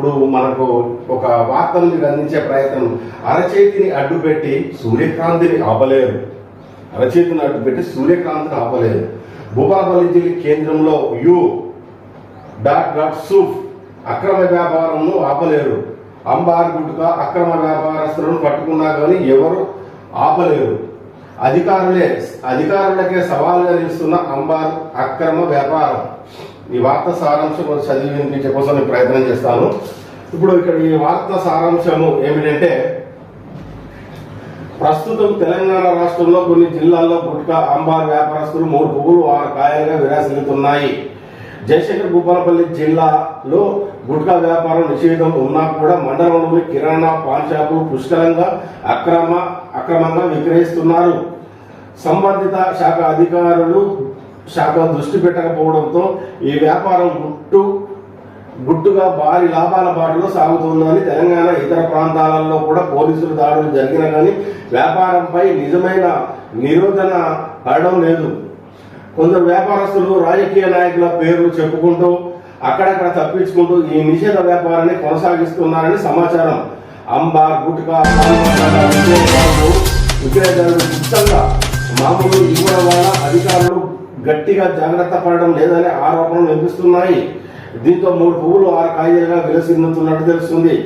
ఇప్పుడు మనకు ఒక వార్తను అందించే ప్రయత్నం. అరచేతిని అడ్డుపెట్టి సూర్యకాంతిని ఆపలేరు. అరచేతిని అడ్డుపెట్టి సూర్యకాంతిని ఆపలేరు. భూపాలపల్లి జిల్లా కేంద్రంలో యు డాట్ డాట్ సూఫ్ అక్రమ వ్యాపారంను ఆపలేరు. అంబార్ గుట్కా అక్రమ వ్యాపారస్తులను పట్టుకున్నా కానీ ఎవరు ఆపలేరు. అధికారులే అధికారులకే సవాలుగా నిలుస్తున్న అంబార్ అక్రమ వ్యాపారం. ఈ వార్త సారాంశం చదివి వినిపించే కోసం నేను ప్రయత్నం చేస్తాను. ఇప్పుడు ఇక్కడ ఈ వార్త సారాంశము ఏమిటంటే ప్రస్తుతం తెలంగాణ రాష్ట్రంలో కొన్ని జిల్లాల్లో గుట్కా అంబార్ వ్యాపారస్తులు మూడు పువ్వులు ఆరు కాయలుగా విరాసిల్లుతున్నాయి జయశంకర్ భూపాలపల్లి జిల్లాలో గుట్కా వ్యాపారం నిషేధం ఉన్నా కూడా మండలంలోని కిరాణా పాన్ షాపులు పుష్కలంగా అక్రమ అక్రమంగా విక్రయిస్తున్నారు. సంబంధిత శాఖ అధికారులు శాఖ దృష్టి పెట్టకపోవడంతో ఈ వ్యాపారం గుట్టు గుట్టుగా భారీ లాభాల బాటలో సాగుతుందని తెలంగాణ ఇతర ప్రాంతాలలో కూడా పోలీసులు దాడులు జరిగినా కానీ వ్యాపారంపై నిజమైన నిరోధన పడడం లేదు కొందరు వ్యాపారస్తులు రాజకీయ నాయకుల పేర్లు చెప్పుకుంటూ అక్కడక్కడ తప్పించుకుంటూ ఈ నిషేధ వ్యాపారాన్ని కొనసాగిస్తున్నారని సమాచారం అంబార్ గుట్కా పాన్ మసాలా విక్రయదారులు విక్రయదారులు మామూలు ఇవ్వడం వల్ల అధికారులు గట్టిగా జాగ్రత్త పడడం లేదనే ఆరోపణలు వినిపిస్తున్నాయి. దీంతో మూడు పువ్వులు ఆరు కాయలుగా విలసిల్లుతున్నట్టు తెలుస్తుంది.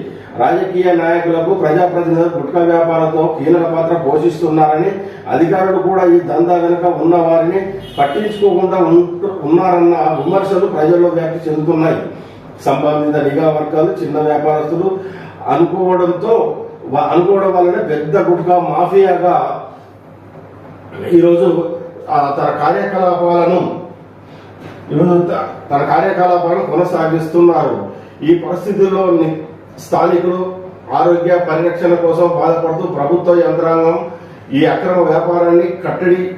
రాజకీయ నాయకులకు ప్రజాప్రతినిధులు గుట్కా వ్యాపారంతో కీలక పాత్ర పోషిస్తున్నారని అధికారులు కూడా ఈ దందా వెనుక ఉన్న వారిని పట్టించుకోకుండా ఉన్నారన్న విమర్శలు ప్రజల్లో వ్యాప్తి చెందుతున్నాయి. సంబంధిత నిఘా వర్గాలు చిన్న వ్యాపారస్తులు అనుకోవడంతో అనుకోవడం వల్లనే పెద్ద గుట్కా మాఫియాగా ఈరోజు తన కార్యకలాపాలను తన కార్యకలాపాలను కొనసాగిస్తున్నారు. ఈ పరిస్థితుల్లో ని- స్థానికులు ఆరోగ్య పరిరక్షణ కోసం బాధపడుతూ ప్రభుత్వ యంత్రాంగం ఈ అక్రమ వ్యాపారాన్ని కట్టడి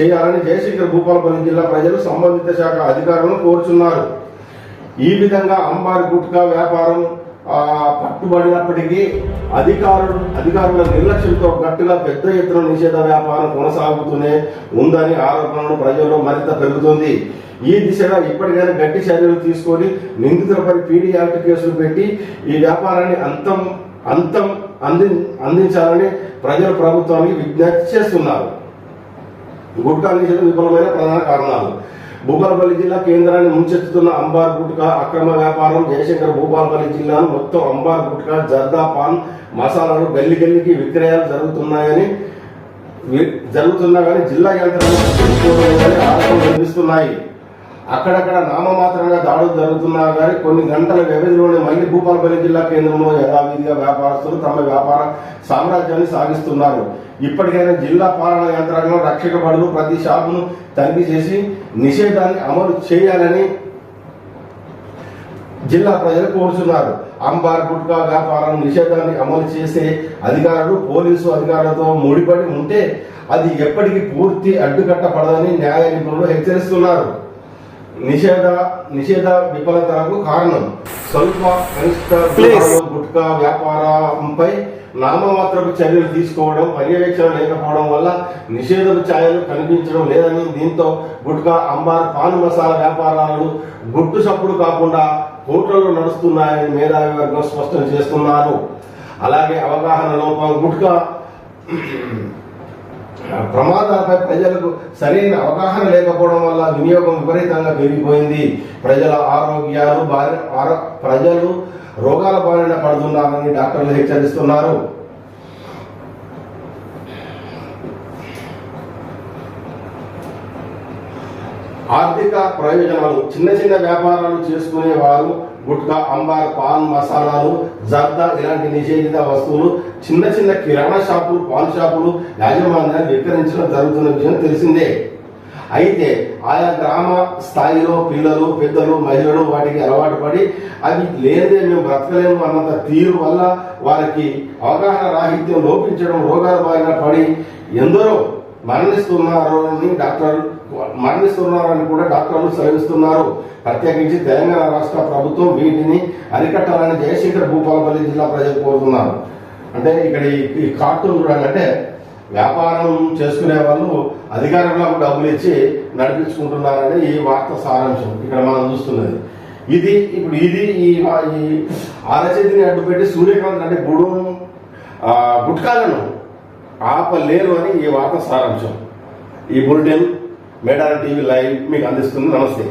చేయాలని జయశంకర్ భూపాలపల్లి జిల్లా ప్రజలు సంబంధిత శాఖ అధికారులను కోరుచున్నారు. ఈ విధంగా అంబారి గుట్కా వ్యాపారం పట్టుబడినప్పటికీ అధికారులు అధికారుల నిర్లక్ష్యంతో గట్టిగా పెద్ద ఎత్తున నిషేధ వ్యాపారం కొనసాగుతూనే ఉందని ఆరోపణలు ప్రజల్లో మరింత పెరుగుతుంది. ఈ దిశగా ఇప్పటికైనా గట్టి చర్యలు తీసుకొని నిందితులపై పీడీ యాక్ట్ కేసులు పెట్టి ఈ వ్యాపారాన్ని అంతం అంతం అంది అందించాలని ప్రజలు ప్రభుత్వానికి విజ్ఞప్తి చేస్తున్నారు. గుట్కా నిషేధం విఫలమైన ప్రధాన కారణాలు. భూపాలపల్లి జిల్లా కేంద్రాన్ని ముంచెత్తుతున్న అంబార్ గుట్కా అక్రమ వ్యాపారం జయశంకర్ భూపాలపల్లి జిల్లాను మొత్తం అంబార్ గుట్కా జర్దా పాన్ మసాలాలు గల్లి గల్లికి విక్రయాలు జరుగుతున్నాయని వి- జరుగుతున్నా కానీ జిల్లా యంత్రాలు పట్టించుకోవడం ఆరోపణలు వినిపిస్తున్నాయి అక్కడక్కడ నామమాత్రంగా దాడులు జరుగుతున్నా కానీ కొన్ని గంటల వ్యవధిలోనే మళ్ళీ భూపాలపల్లి జిల్లా కేంద్రంలో యథావిధిగా వ్యాపారస్తులు తమ వ్యాపార సామ్రాజ్యాన్ని సాగిస్తున్నారు. ఇప్పటికైనా జిల్లా పాలన యంత్రాంగం రక్షక బడులు ప్రతి షాపును తనిఖీ చేసి నిషేధాన్ని అమలు చేయాలని జిల్లా ప్రజలు కోరుచున్నారు. అంబార్ గుట్కా వ్యాపారం నిషేధాన్ని అమలు చేసే అధికారులు పోలీసు అధికారులతో ముడిపడి ఉంటే అది ఎప్పటికీ పూర్తి అడ్డుకట్టపడదని న్యాయ నిపుణులు హెచ్చరిస్తున్నారు. నిషేధ నిషేధ విఫలతలకు కారణం స్వల్ప కనిష్ట గుట్కా వ్యాపారంపై నామమాత్రపు చర్యలు తీసుకోవడం పర్యవేక్షణ లేకపోవడం వల్ల నిషేధపు ఛాయలు కనిపించడం లేదని దీంతో గుట్కా అంబార్ పాన్ మసాలా వ్యాపారాలు గుట్టు చప్పుడు కాకుండా కోట్లలో నడుస్తున్నాయని మేధావి వర్గం స్పష్టం చేస్తున్నారు. అలాగే అవగాహన లోపం గుట్కా ప్రమాదాలపై ప్రజలకు సరైన అవగాహన లేకపోవడం వల్ల వినియోగం విపరీతంగా పెరిగిపోయింది. ప్రజల ఆరోగ్యాలు బారి ప్రజలు రోగాల బారిన పడుతున్నారని డాక్టర్లు హెచ్చరిస్తున్నారు. ఆర్థిక ప్రయోజనాలు చిన్న చిన్న వ్యాపారాలు చేసుకునే వారు గుట్కా అంబార్ పాన్ మసాలాలు జర్దా ఇలాంటి నిషేధిత వస్తువులు చిన్న చిన్న కిరాణా షాపులు పాన్ షాపులు యాజమాన్యాన్ని విక్రయించడం జరుగుతున్న విషయం తెలిసిందే. అయితే ఆయా గ్రామ స్థాయిలో పిల్లలు పెద్దలు మహిళలు వాటికి అలవాటు పడి అవి లేదే మేము బ్రతకలేము అన్నంత తీరు వల్ల వారికి అవగాహన రాహిత్యం లోపించడం రోగాల బారిన పడి ఎందరో మరణిస్తున్నారు అని డాక్టర్ మరణిస్తున్నారని కూడా డాక్టర్లు సెలవిస్తున్నారు. ప్రత్యేకించి తెలంగాణ రాష్ట్ర ప్రభుత్వం వీటిని అరికట్టాలని జయశంకర్ భూపాలపల్లి జిల్లా ప్రజలు కోరుతున్నారు. అంటే ఇక్కడ ఈ- కార్టూన్ కూడా అంటే వ్యాపారం చేసుకునే వాళ్ళు అధికారంలో డబ్బులు ఇచ్చి నడిపించుకుంటున్నారని ఈ వార్త సారాంశం ఇక్కడ మనం చూస్తున్నది. ఇది ఇప్పుడు ఇది ఈ ఈ అరచేతిని అడ్డుపెట్టి సూర్యకాంత్ అంటే గుడు గుట్కాలను ఆపలేరు అని ఈ వార్త సారాంశం. ఈ బులెటిన్ మేడారం టీవీ లైవ్ మీకు అందిస్తుంది. నమస్తే.